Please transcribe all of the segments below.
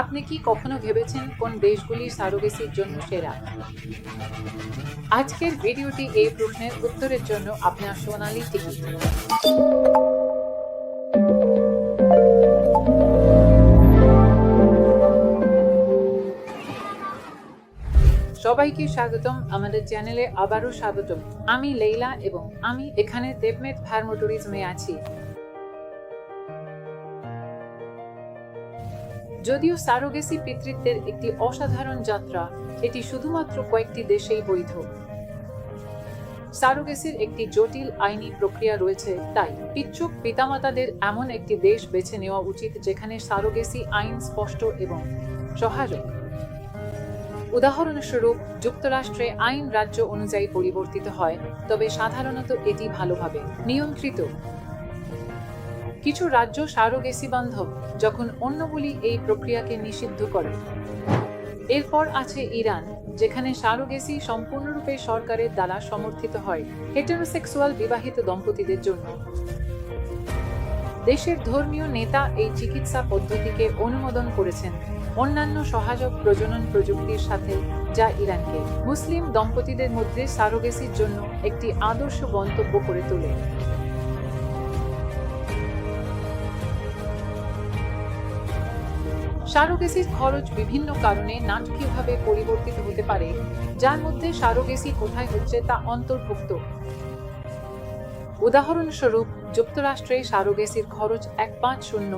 আপনি কি কখনো ভেবেছেন কোন দেশগুলি সারোগেসির জন্য সেরা? আজকের ভিডিওটি এই প্রশ্নের উত্তরের জন্য আপনার সোনালি টিকিট সবাইকে স্বাগতম, আমাদের চ্যানেলে আবারও স্বাগতম। আমি লেইলা এবং আমি এখানে দেবমেদ ফার্মোটুরিজমে আছি। যদিও সারোগেসি পিতৃত্বের একটি অসাধারণ যাত্রা, এটি শুধুমাত্র কয়েকটি দেশেই বৈধ। সারোগেসির একটি জটিল আইনি প্রক্রিয়া রয়েছে, তাই পিচ্ছুক পিতামাতাদের এমন একটি দেশ বেছে নেওয়া উচিত যেখানে সারোগেসি আইন স্পষ্ট এবং সহায়ক। উদাহরণস্বরূপ, যুক্তরাষ্ট্রে আইন রাজ্য অনুযায়ী পরিবর্তিত হয়, তবে সাধারণত এটি ভালোভাবে নিয়ন্ত্রিত। কিছু রাজ্য সারোগেসি বান্ধব যখন অন্যগুলি এই প্রক্রিয়াকে নিষিদ্ধ করে। এরপর আছে ইরান, যেখানে সারোগেসি সম্পূর্ণরূপে সরকারের দ্বারা সমর্থিত হয় হেটেরোসেক্সুয়াল বিবাহিত দম্পতিদের জন্য। দেশের ধর্মীয় নেতা এই চিকিৎসা পদ্ধতিকে অনুমোদন করেছেন অন্যান্য সহায়ক প্রজনন প্রযুক্তির সাথে, যা ইরানকে। মুসলিম দম্পতিদের মধ্যে সারোগেসির জন্য একটি আদর্শ গন্তব্য করে তোলে। সারোগেসির খরচ বিভিন্ন কারণে নাটকীয়ভাবে পরিবর্তিত হতে পারে, যার মধ্যে সারোগেসি কোথায় হচ্ছে তা অন্তর্ভুক্ত। উদাহরণস্বরূপ, যুক্তরাষ্ট্রে সারোগেসির খরচ এক পাঁচ শূন্য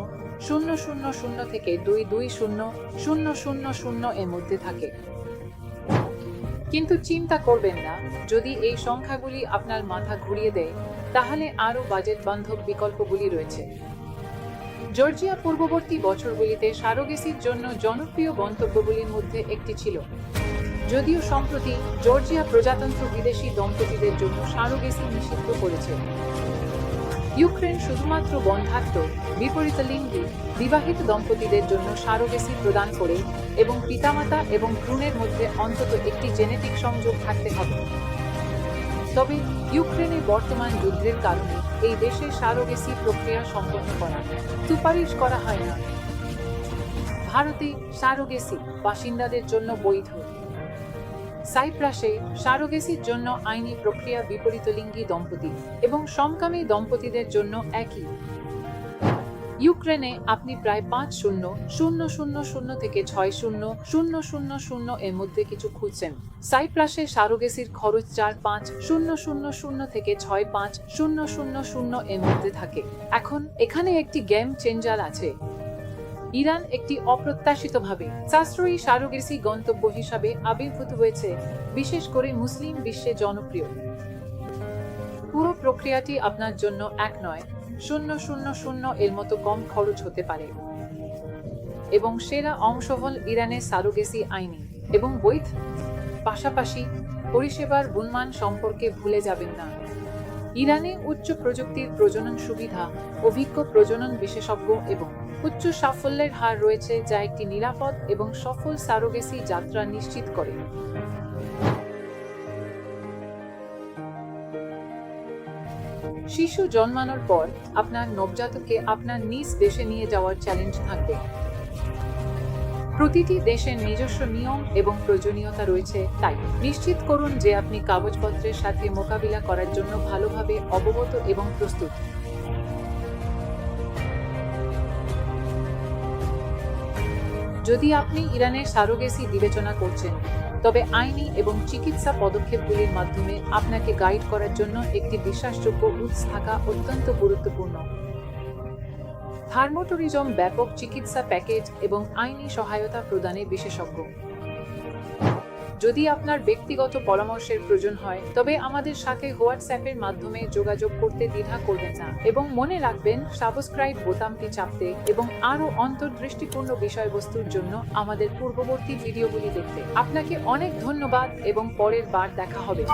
শূন্য শূন্য শূন্য থেকে দুই দুই শূন্য শূন্য শূন্য শূন্য এর মধ্যে থাকে। কিন্তু চিন্তা করবেন না, যদি এই সংখ্যাগুলি আপনার মাথা ঘুরিয়ে দেয়, তাহলে আরও বাজেট বান্ধব বিকল্পগুলি রয়েছে। জর্জিয়া পূর্ববর্তী বছরগুলিতে সারোগেসির জন্য জনপ্রিয় গন্তব্যগুলির মধ্যে একটি ছিল। যদিও সম্প্রতি জর্জিয়া প্রজাতন্ত্র বিদেশি দম্পতিদের জন্য সারোগেসি নিষিদ্ধ করেছে। ইউক্রেন শুধুমাত্র বন্ধাত্ম, বিপরীত লিঙ্গি, বিবাহিত দম্পতিদের জন্য সারোগেসি প্রদান করে এবং পিতামাতা এবং ভ্রূণের মধ্যে অন্তত একটি জেনেটিক সংযোগ থাকতে হবে। তবে ইউক্রেনে বর্তমান যুদ্ধের কারণে এই দেশে সারোগেসি প্রক্রিয়া সম্পন্ন করা সুপারিশ করা হয় না। ভারতে সারোগেসি বাসিন্দাদের জন্য বৈধ। সাইপ্রাসে সারোগেসির জন্য আইনি প্রক্রিয়া বিপরীতলিঙ্গী দম্পতি এবং সমকামী দম্পতিদের জন্য একই। ইউক্রেনে আপনি প্রায় পাঁচ শূন্য শূন্য শূন্য শূন্য থেকে ছয় শূন্য শূন্য শূন্য শূন্য এর মধ্যে কিছু খুঁজছেন। সাইপ্রাসে সারোগেসির খরচ চার পাঁচ, শূন্য শূন্য শূন্য থেকে ছয় পাঁচ, শূন্য শূন্য শূন্য এর মধ্যে থাকে। এখন এখানে একটি গেম চেঞ্জার আছে। ইরান একটি অপ্রত্যাশিতভাবে সাশ্রয়ী সারোগেসি গন্তব্য হিসাবে আবির্ভূত হয়েছে, বিশেষ করে মুসলিম বিশ্বে জনপ্রিয়। পুরো প্রক্রিয়াটি আপনার জন্য এক নয় শূন্য শূন্য শূন্য এর মতো কম খরচ হতে পারে। এবং সেরা অংশ হল ইরানের সারোগেসি আইনি। এবং বৈধ। পাশাপাশি পরিষেবার গুণমান সম্পর্কে ভুলে যাবেন না। ইরানে উচ্চ প্রযুক্তির প্রজনন সুবিধা, অভিজ্ঞ প্রজনন বিশেষজ্ঞ এবং উচ্চ সাফল্যের হার রয়েছে যা একটি নিরাপদ এবং সফল সারোগেসি যাত্রা নিশ্চিত করে। শিশু জন্মানোর পর আপনার নবজাতককে আপনার নিজ দেশে নিয়ে যাওয়ার চ্যালেঞ্জ থাকবে। প্রতিটি দেশের নিজস্ব নিয়ম এবং প্রয়োজনীয়তা রয়েছে, তাই নিশ্চিত করুন যে আপনি কাগজপত্রের সাথে মোকাবিলা করার জন্য ভালোভাবে অবগত এবং প্রস্তুত। যদি আপনি ইরানের সারোগেসি বিবেচনা করছেন তবে আইনি এবং চিকিৎসা পদক্ষেপগুলির মাধ্যমে আপনাকে গাইড করার জন্য একটি বিশ্বাসযোগ্য উৎস থাকা অত্যন্ত গুরুত্বপূর্ণ। থার্মোটুরিজম ব্যাপক চিকিৎসা প্যাকেজ এবং আইনি সহায়তা প্রদানে বিশেষজ্ঞ। যদি আপনার ব্যক্তিগত পরামর্শের প্রয়োজন হয়, তবে আমাদের সাথে হোয়াটসঅ্যাপের মাধ্যমে যোগাযোগ করতে দ্বিধা করবেন না এবং মনে রাখবেন, সাবস্ক্রাইব বোতামটি চাপতে এবং আরও অন্তর্দৃষ্টিপূর্ণ বিষয়বস্তুর জন্য আমাদের পূর্ববর্তী ভিডিওগুলি দেখতে। আপনাকে অনেক ধন্যবাদ এবং পরের বার দেখা হবে।